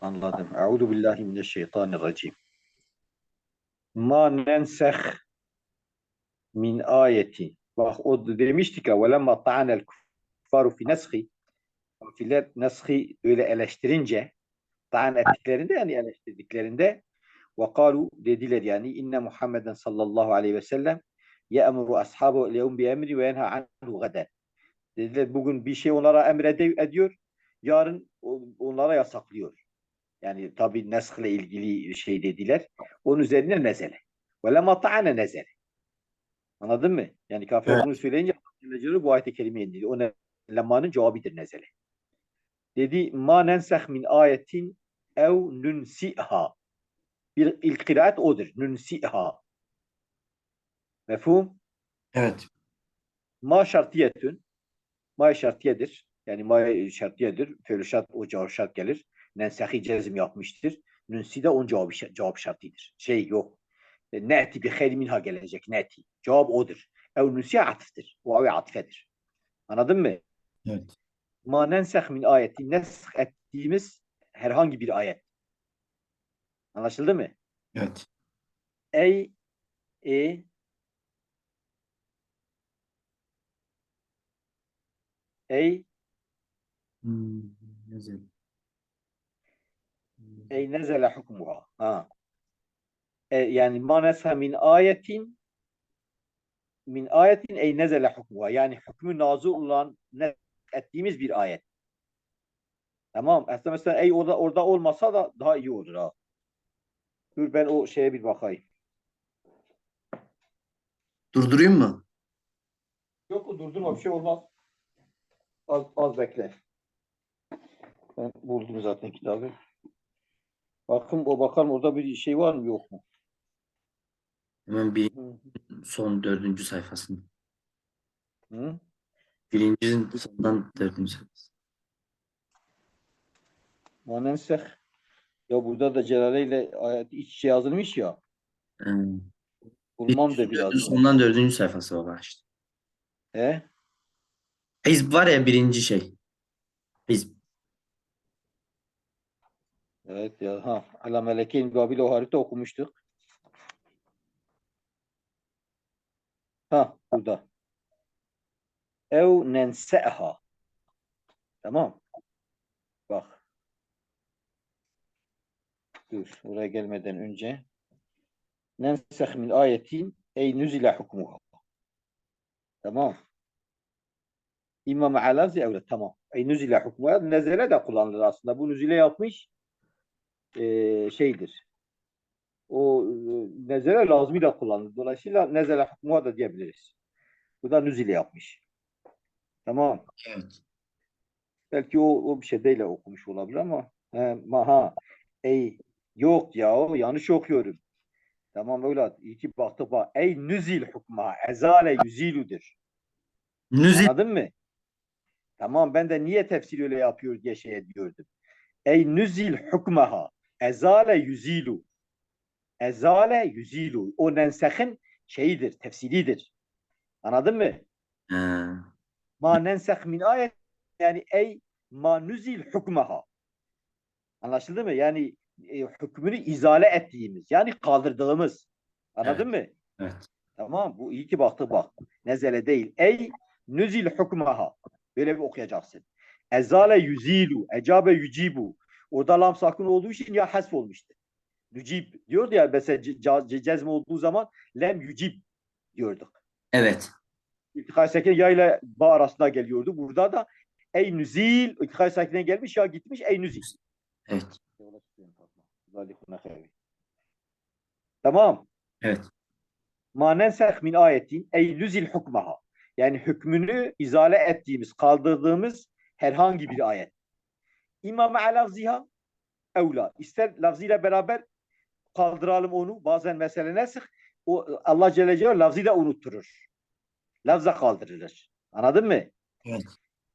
Anladım. Euzu billahi mineşşeytanirracim. Ma nenseh min ayeti. Bak o demiştik ya velemma ta'anel kuffaru fi neshi. Kafirler neshi öyle eleştirince ta'an ettiklerinde yani eleştirdiklerinde ve kalu dediler yani inne Muhammeden sallallahu aleyhi ve sellem ye'muru ashabu lehum bi emri ve yenha anhu gaden. Dediler bugün bir şey onlara emrediyor, yarın onlara yasaklıyor. Yani tabi nesk ile ilgili şey dediler. Onun üzerine nezele. Ve lema ta'ane nezele. Anladın mı? Yani kafir Evet. bunu söyleyince bu ayet-i kerime indi. O lemmanın cevabıdır nezele. Dedi ma nenseh min ayetin ev nunsiha. Bir ilk kıraat odur. Nunsiha. Mefhum? Evet. Ma şartiyetün. Ma şartiyedir. Yani ma şartiyedir. Föylü şart o cevap şart gelir. Nensehi cezim yapmıştır. Nünsi de onun cevabı, cevap şartıdır. Şey yok. E, Ne'ti bi hayri minha gelecek. Ne'ti. Cevap odur. Ev nünsiye atıftır. O ev atıfedir. Anladın mı? Evet. Ma nenseh min ayeti. Nesk ettiğimiz herhangi bir ayet. Anlaşıldı mı? Evet. Ey e ey Hmm, güzel. ey nezele hukmuha. Ha. E, yani ma nesha min ayetin min ayetin ey nezele hukmuha. Yani hükmü nazil olan ne ettiğimiz bir ayet. Tamam. Aslında mesela ey orada orada olmasa da daha iyi olur ha. Dur ben o şeye bir bakayım. Durdurayım mı? Yok o durdurma bir şey olmaz. Az, az bekle. Ben buldum zaten kitabı. Bakın o bakalım orada bir şey var mı yok mu? Hemen bir son dördüncü sayfasında. Hı? Birincinin sondan dördüncü sayfası. Manenseh. Ya burada da Celale ile ayet iç içe yazılmış ya. Hmm. Bulmam da biraz. Sondan dördüncü sayfası baba işte. He? Hizb var ya birinci şey. Hizb. Evet ya. Ha. Ala Melekeyn Babil o harita okumuştuk. Ha burada. Ev nenseha. Tamam. Bak. Dur. Oraya gelmeden önce. Nenseh min ayetin ey nüzile hukmuha. Tamam. İmam Alazi evet tamam. Ey nüzile hukmuha. Nezele de kullanılır aslında. Bu nüzile yapmış eee, şeydir. O e, nezele lazmi de kullanılır. Dolayısıyla nezele hukmuha da diyebiliriz. Bu da nüzile yapmış. Tamam. Evet. Belki o, o bir şey değil okumuş olabilir ama he, ma, ha, ey yok ya o yanlış okuyorum. Tamam evlat iyi ki baktık bak. Ey nüzil hukma ezale yüziludur. Nüzil. Anladın mı? Tamam ben de niye tefsir öyle yapıyor diye şey ediyordum. Ey nüzil hukmaha ezale yüzilu. Ezale yüzilu. O nensehin şeyidir, tefsiridir. Anladın mı? Ma nenseh min ayet yani ey ma nüzil hukmaha. Anlaşıldı mı? Yani e, hükmünü izale ettiğimiz yani kaldırdığımız. Anladın mı? Evet. Tamam bu iyi ki baktı bak. Nezele değil. Ey nüzil hukmaha. Böyle bir okuyacaksın. Ezale yüzilu. Ecabe yücibu. Orada lam sakın olduğu için ya hasf olmuştu. Yücib diyordu ya mesela ce- ce- cezm olduğu zaman lem yücib diyorduk. Evet. İltikay sakin ya ile ba arasında geliyordu. Burada da ey nüzil iltikay sakine gelmiş ya gitmiş ey nüzil. Evet. Tamam. Evet. Ma nenseh min ayetin ey nüzil hukmaha. Yani hükmünü izale ettiğimiz, kaldırdığımız herhangi bir ayet. İmma ma'a lafziha evla. İster lafzıyla beraber kaldıralım onu. Bazen mesele nesih. O Allah Celle Celaluhu lafzıyla unutturur. Lafza kaldırılır. Anladın mı? Evet.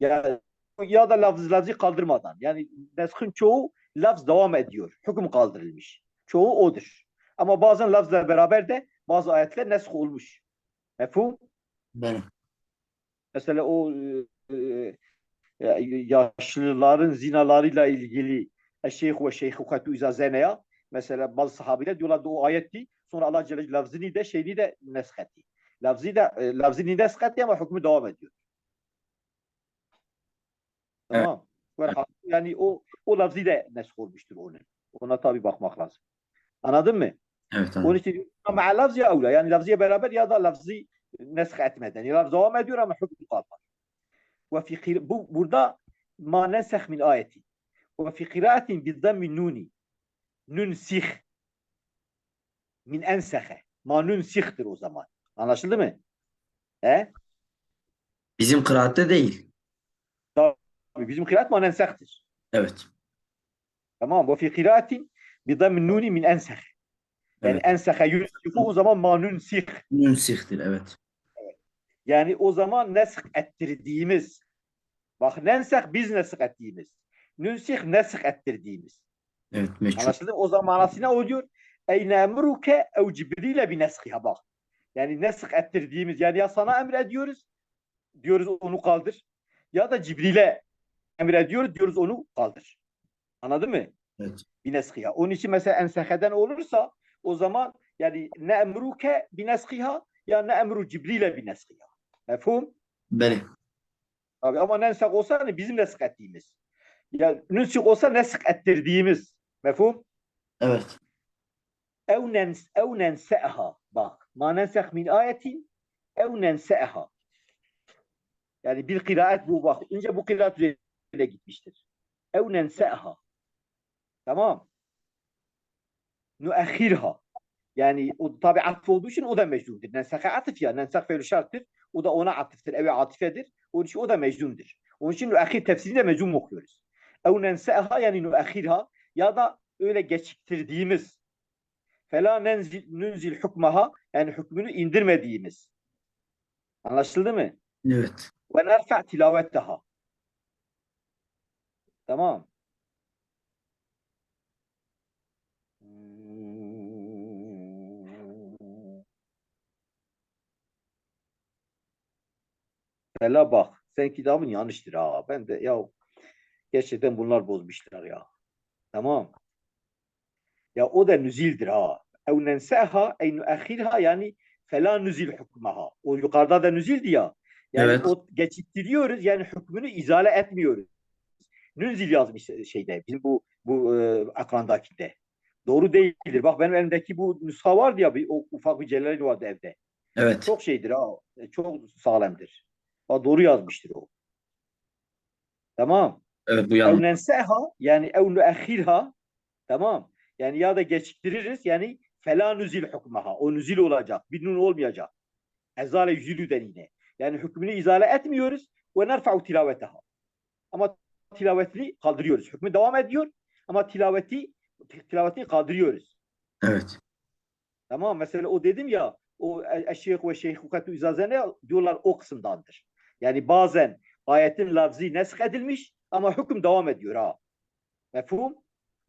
Ya, ya da lafz lafzı kaldırmadan. Yani neshın çoğu lafz devam ediyor. Hüküm kaldırılmış. Çoğu odur. Ama bazen lafzla beraber de bazı ayetler nesk olmuş. Mefhum? Benim. Mesela o e, e, yaşlıların zinalarıyla ilgili eşşeyh ve şeyhukatu iza zeneya mesela bazı sahabiler diyorlar o ayetti sonra Allah Celle lafzini de şeyini de neshetti. Lafzi de e, lafzini neshetti ama hükmü devam ediyor. Evet. Tamam. Velhasıl Yani o o lafzi de nesk olmuştur onun. Ona tabi bakmak lazım. Anladın mı? Evet Onun için ama lafzi evla. Yani lafziye beraber ya da lafzi nesk etmeden. Yani lafz devam ediyor ama hükmü kalmaz. Ve fi bu burada ma min ayeti. Ve fi kıraatin bi zammi nuni. Nunsih. Min ensehe. Ma nunsihtir o zaman. Anlaşıldı mı? He? Bizim kıraatte değil. Bizim kıraat ma nensehtir. Evet. Tamam. Ve fi kıraatin bi zammi nuni min ensehe. Yani Evet. ensehe yunsihu o zaman ma nunsih. Münsihtir. Evet. Yani o zaman nesk ettirdiğimiz. Bak nensek biz nesk ettiğimiz. Nünsih nesk ettirdiğimiz. Evet. Meçhul. Anlaşıldı? O zaman manası ne oluyor? Ey nemruke ev cibrile bi neskiha bak. Yani nesk ettirdiğimiz yani ya sana emrediyoruz diyoruz onu kaldır. Ya da Cibril'e emrediyoruz diyoruz onu kaldır. Anladın mı? Evet. Bir neskiha. Onun için mesela enseheden olursa o zaman yani ne emruke bi neskiha ya ne emru Cibril'e bi neskiha. Mefhum? Beli. Abi ama nensek olsa hani bizim nesk ettiğimiz. Ya nünsük olsa nesk ettirdiğimiz. Mefhum? Evet. ev nens ev nenseha bak ma nenseh min ayetin ev nenseha yani bir kıraat bu bak önce bu kıraat üzerine gitmiştir ev nenseha tamam nuahirha yani o tabi atıf olduğu için o da mecnundur. Nenseha atıf ya. Nenseh fe'lü şarttır. O da ona atıftır. Eve atifedir. Onun için o da mecnundur. Onun için nuahir tefsirini de mecnun okuyoruz. Ev nenseha yani nuahirha ya da öyle geçiktirdiğimiz fela nenzil, nunzil hukmaha yani hükmünü indirmediğimiz. Anlaşıldı mı? Evet. Ve nerfa tilavettaha. Tamam. Fela bak. Sen kitabın yanlıştır ha. Ben de ya gerçekten bunlar bozmuşlar ya. Tamam. Ya o da nüzildir ha. Ev nenseha ey nuahirha yani fela nüzil hukmaha. O yukarıda da nüzildi ya. Yani Evet. o geçittiriyoruz yani hükmünü izale etmiyoruz. Nüzil yazmış şeyde bizim bu bu e, ekrandakinde. Doğru değildir. Bak benim elimdeki bu nüsha vardı ya bir, o ufak bir celal vardı evde. Evet. Çok şeydir ha. e, Çok sağlamdır. Ha, doğru yazmıştır o. Tamam. Evet bu yanlış. nenseha yani ev nuahirha tamam. Yani ya da geçiktiririz yani fela nüzil hukmaha. O nüzil olacak. Bir nun olmayacak. Ezale yüzülüden yine. Yani hükmünü izale etmiyoruz ve nerfa'u tilaveteha. Ama tilavetini kaldırıyoruz. Hükmü devam ediyor ama tilaveti tilavetini kaldırıyoruz. Evet. Tamam mesela o dedim ya o e, eşyek ve şeyhukatu izazene diyorlar o kısımdandır. Yani bazen ayetin lafzi nesk edilmiş ama hüküm devam ediyor ha. Mefhum?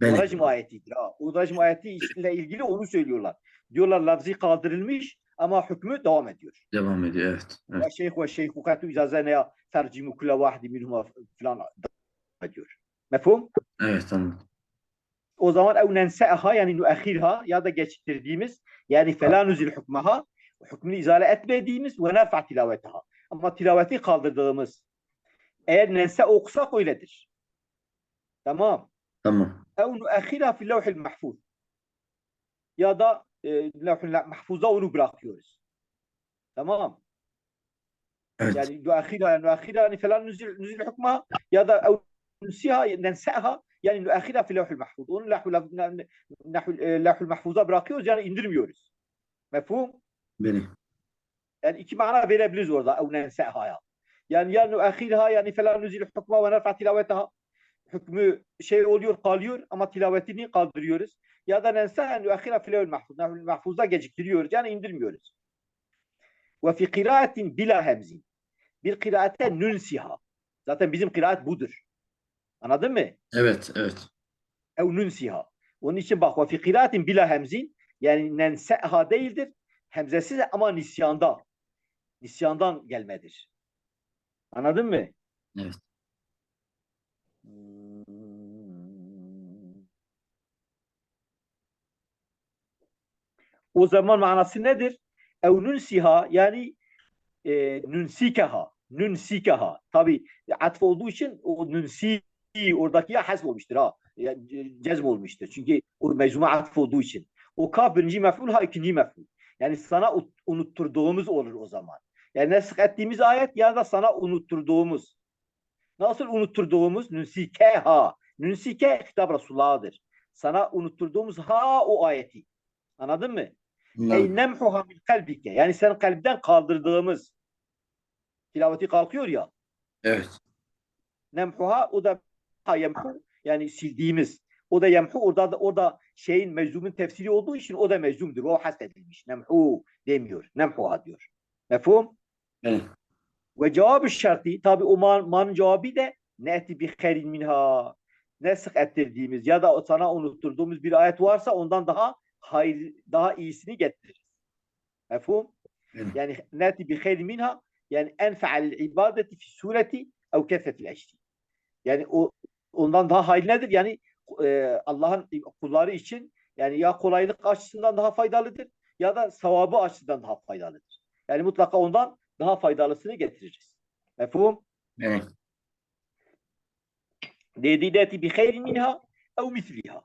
Beli. Racm ayetidir ha. O racm ayeti ile ilgili onu söylüyorlar. Diyorlar lafzi kaldırılmış ama hükmü devam ediyor. Devam ediyor. Evet. Evet. Ve şeyh ve şeyhukatu izazene tercimu kulle vahdi minhuma devam ediyor. Mefhum? Evet anladım. o zaman ev nenseha yani nuahirha ya da geçirdiğimiz yani fela nuzil hukmaha hükmünü izale etmediğimiz ve nerfa tilavetaha. Ama tilaveti kaldırdığımız. Eğer nense okusak öyledir. Tamam. Tamam. Ev nuahirha fil levhil mahfuz. Ya da e, levhil mahfuza onu bırakıyoruz. Tamam. Evet. Yani nuahirha yani nuahirha yani fela nuzil, nuzil hukmaha ya da ev nunsiha nenseha yani nuahirha fil levhil mahfuz. Onu levhul mahfuza bırakıyoruz yani indirmiyoruz. Mefhum? Beli. Yani iki mana verebiliriz orada ev nenseha'ya. Yani ya nuahirha yani fela nuzil hukma ve nerfa tilavetaha. Hükmü şey oluyor kalıyor ama tilavetini kaldırıyoruz. Ya da nenseha nuahirha fil levhil mahfuz. Mahfuza geciktiriyoruz yani indirmiyoruz. Ve fi kıraatin bila hemzin. Bir kıraate nunsiha. Zaten bizim kıraat budur. Anladın mı? Evet. Evet. ev nunsiha. Onun için bak ve fi kıraatin bila hemzin yani nenseha değildir. Hemzesiz ama nisyanda nisyandan gelmedir. Anladın mı? Evet. O zaman manası nedir? Ev nunsiha yani e, nünsikeha. Nünsikeha. Tabi atf olduğu için o nünsi oradaki ya hasb olmuştur ha. Yani, cezm olmuştur. Çünkü o meczuma atf olduğu için. O kaf birinci mef'ul ha ikinci mef'ul. Yani sana unutturduğumuz olur o zaman. Yani nesih ettiğimiz ayet ya da sana unutturduğumuz. Nasıl unutturduğumuz? Nünsikeha. Nünsike hitap Resulullah'dır. Sana unutturduğumuz ha o ayeti. Anladın mı? Ey Anladım. nemhuha min kalbike. Yani sen kalpten kaldırdığımız tilaveti kalkıyor ya. Evet. Nemhuha o da ha yemhu yani sildiğimiz. O da yemhu orada da orada şeyin meczumun tefsiri olduğu için o da meczumdur. O hasfedilmiş. Nemhu demiyor. Nemhuha diyor. Mefhum? Evet. Ve cevabı şartı tabi o man, manın cevabı da ne'ti bi khairin minha nesih ettirdiğimiz ya da sana unutturduğumuz bir ayet varsa ondan daha hayır, daha iyisini getiririz. Mefhum? Evet. Yani ne'ti bi khairin minha yani enfa'al ibadeti fi sureti ev kefetil eşri. Yani o ondan daha hayırlı nedir? Yani e, Allah'ın kulları için yani ya kolaylık açısından daha faydalıdır ya da sevabı açısından daha faydalıdır. Yani mutlaka ondan daha faydalısını getiririz. Mefhum? Evet. Dedideti bi hayrin minha ev misliha.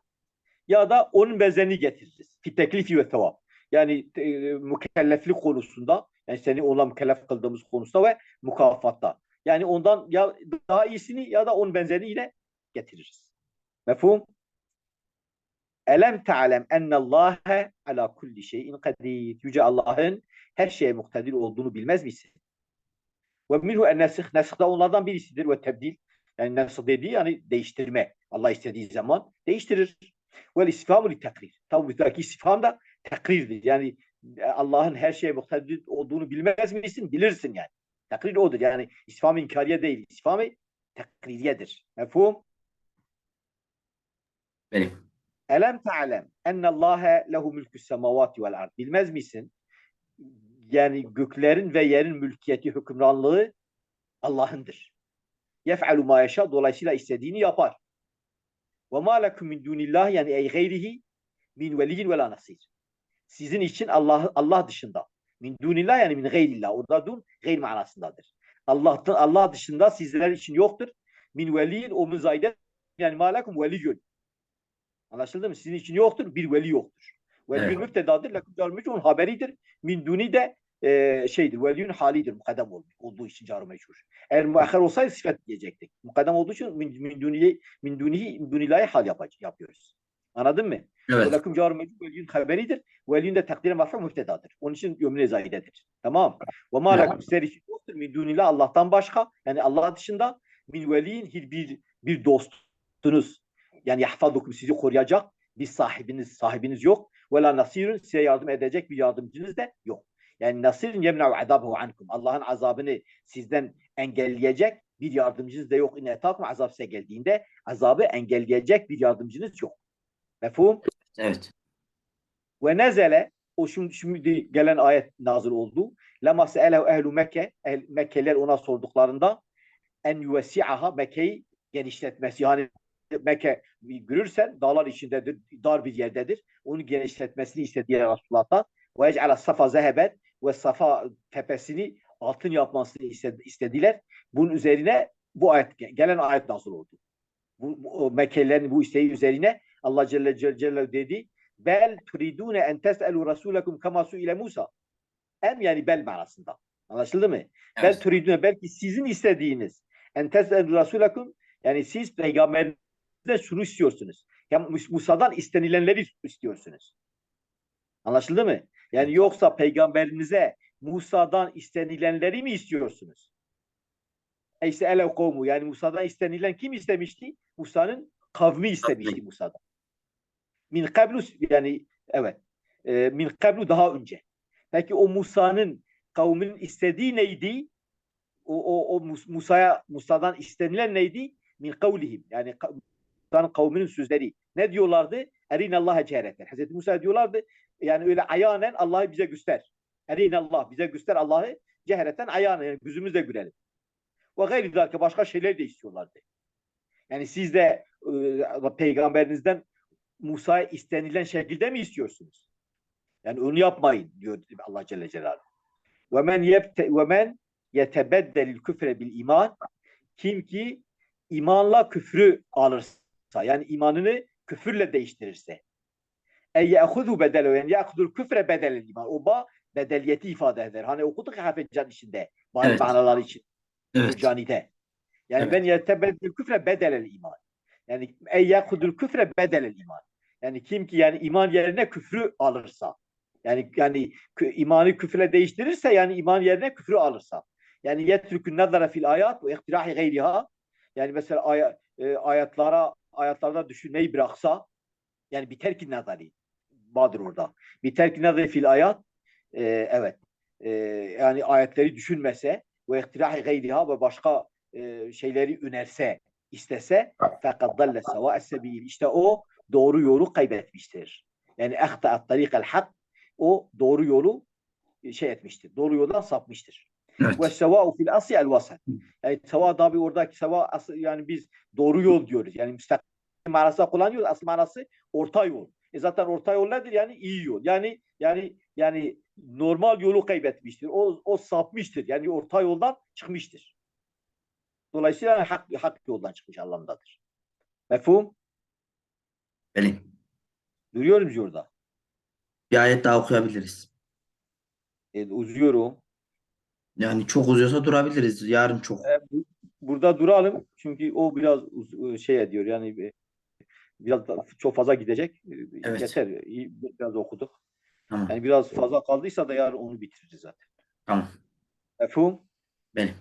Ya da onun benzerini getiririz. Fi teklifi ve sevap. Yani e, mükelleflik konusunda yani seni ona mükellef kıldığımız konusunda ve mukafatta. Yani ondan ya daha iyisini ya da onun benzerini yine getiririz. Mefhum? Elem ta'lem ennallâhe ala kulli şeyin kadir. Yüce Allah'ın her şeye muktedir olduğunu bilmez misin? Ve minhu en nesih. Nesih de onlardan birisidir ve tebdil. Yani nesih dediği yani değiştirme. Allah istediği zaman değiştirir. Ve istifhamu li tekrir. Tabi buradaki istifham da tekrirdir. Yani e, Allah'ın her şeye muktedir olduğunu bilmez misin? Bilirsin yani. Tekrir odur. Yani istifham inkariye değil. İstifham tekririyedir. Mefhum? Benim. Elem ta'lem ennallâhe lehu mülkü semavati vel ard. Bilmez misin? Yani göklerin ve yerin mülkiyeti, hükümranlığı Allah'ındır. Yef'alu ma yeşâ. Dolayısıyla istediğini yapar. Ve mâ lekum min dûnillâh yani ey gayrihi min veliyyin ve la nasir. Sizin için Allah Allah dışında. Min dûnillah yani min gayrillah. Orada dun gayr manasındadır. Allah'tan Allah dışında sizler için yoktur. Min veliyyin o müzayede yani mâ lekum veliyyün. Anlaşıldı mı? Sizin için yoktur. Bir veli yoktur. Veliyün Evet. müptedadır. Lakin carmeçhul haberidir. Min duni de e, şeydir. Veliyün halidir. Mukaddem ol- olduğu için car meçhul. Eğer muahher olsaydı sıfat diyecektik. Mukaddem olduğu için min, min dunihi min dunihi min hal yapacak, yapıyoruz. Anladın mı? Evet. Lakin car meçhul veliyün haberidir. Veliyün de takdire marfa müptedadır. Onun için yömüne zaidedir. Tamam. Ve ma lakum sizler için yoktur. Min dunillah Allah'tan başka. Yani Allah dışında min veliyin bir, bir dostunuz. Yani yahfadukum sizi koruyacak bir sahibiniz sahibiniz yok. Ve la nasirun size yardım edecek bir yardımcınız da yok. Yani nasirun yemna'u azabehu ankum. Allah'ın azabını sizden engelleyecek bir yardımcınız da yok. İnne etakum azab size geldiğinde azabı engelleyecek bir yardımcınız yok. Mefhum? Evet. Ve nezele o şimdi, şimdi gelen ayet nazil oldu. Lema se'elehu ehlu Mekke ehl, Mekkeliler ona sorduklarında en yuvesi'aha Mekke'yi genişletmesi. Yani Mekke görürsen dağlar içindedir, dar bir yerdedir. Onu genişletmesini istediler Resulullah'tan. Ve ec'ala safa zeheben ve safa tepesini altın yapmasını isted- istediler. Bunun üzerine bu ayet gelen ayet nazil oldu. Bu, bu Mekkelilerin bu isteği üzerine Allah Celle Celle, Celle dedi bel turidune en tes'elu rasulakum kama suile Musa. Em yani bel manasında. Anlaşıldı mı? Bel Evet. turidune belki sizin istediğiniz en tes'elu rasulakum yani siz peygamberinizden şunu istiyorsunuz. Mus- Musa'dan istenilenleri istiyorsunuz. Anlaşıldı mı? Yani yoksa peygamberinize Musa'dan istenilenleri mi istiyorsunuz? İşte ele kavmu yani Musa'dan istenilen kim istemişti? Musa'nın kavmi istemişti Musa'dan. Min kablu yani evet. E, min kablu daha önce. Peki o Musa'nın kavminin istediği neydi? O, o, o Mus- Musa'ya Musa'dan istenilen neydi? Min kavlihim. Yani Musa'nın kavminin sözleri. Ne diyorlardı? Erin Allah'a cehreten. Hazreti Musa diyorlardı. Yani öyle ayanen Allah'ı bize göster. Erin Allah bize göster Allah'ı cehreten ayanen yani gözümüzle görelim. Ve gayri zalike başka şeyler de istiyorlardı. Yani siz de e, peygamberinizden Musa'ya istenilen şekilde mi istiyorsunuz? Yani onu yapmayın diyor Allah Celle Celaluhu. Ve men yebte ve men yetebeddelil küfre bil iman kim ki imanla küfrü alırsa yani imanını küfürle değiştirirse e ye'hudu bedele yani ye'hudul küfre bedelel iman. O ba bedeliyeti ifade eder. Hani okuduk ya Hafezcan içinde bazı Evet. manalar için. Evet. Canide. Yani Evet. ben yetebeddül küfre bedelel iman. Yani ey yakudul küfre bedelel iman. Yani kim ki yani iman yerine küfrü alırsa. Yani yani imanı küfre değiştirirse yani iman yerine küfrü alırsa. Yani yetrükün nazara fil ayat ve ihtirahi gayriha. Yani mesela aya, e, ayetlara ayetlarda düşünmeyi bıraksa yani bir terki nazari vardır orada. Bir terki nazari fil ayat e, evet. E, yani ayetleri düşünmese ve ihtirahi gayriha ve başka e, şeyleri önerse, istese fakat dalle sava sebil. İşte o doğru yolu kaybetmiştir. Yani ehtaat tariqel hak o doğru yolu e, şey etmiştir. Doğru yoldan sapmıştır. Ve sevâ'u fil asli el vasat. Yani seva tabi oradaki seva aslı yani biz doğru yol diyoruz. Yani müstakim manasında kullanıyoruz. Asıl manası orta yol. E zaten orta yol nedir? Yani iyi yol. Yani yani yani normal yolu kaybetmiştir. O o sapmıştır. Yani orta yoldan çıkmıştır. Dolayısıyla yani hak hak yoldan çıkmış anlamdadır. Mefhum? Benim. Duruyor muyuz orada? Bir ayet daha okuyabiliriz. E, uzuyorum. Yani çok uzuyorsa durabiliriz. Yarın çok. E, bu- burada duralım. Çünkü o biraz uz- şey ediyor. Yani e, biraz da- çok fazla gidecek. E, Evet. Yeter. İyi, Biraz okuduk. Tamam. Yani biraz fazla kaldıysa da yarın onu bitiririz zaten. Tamam. Mefhum? Benim.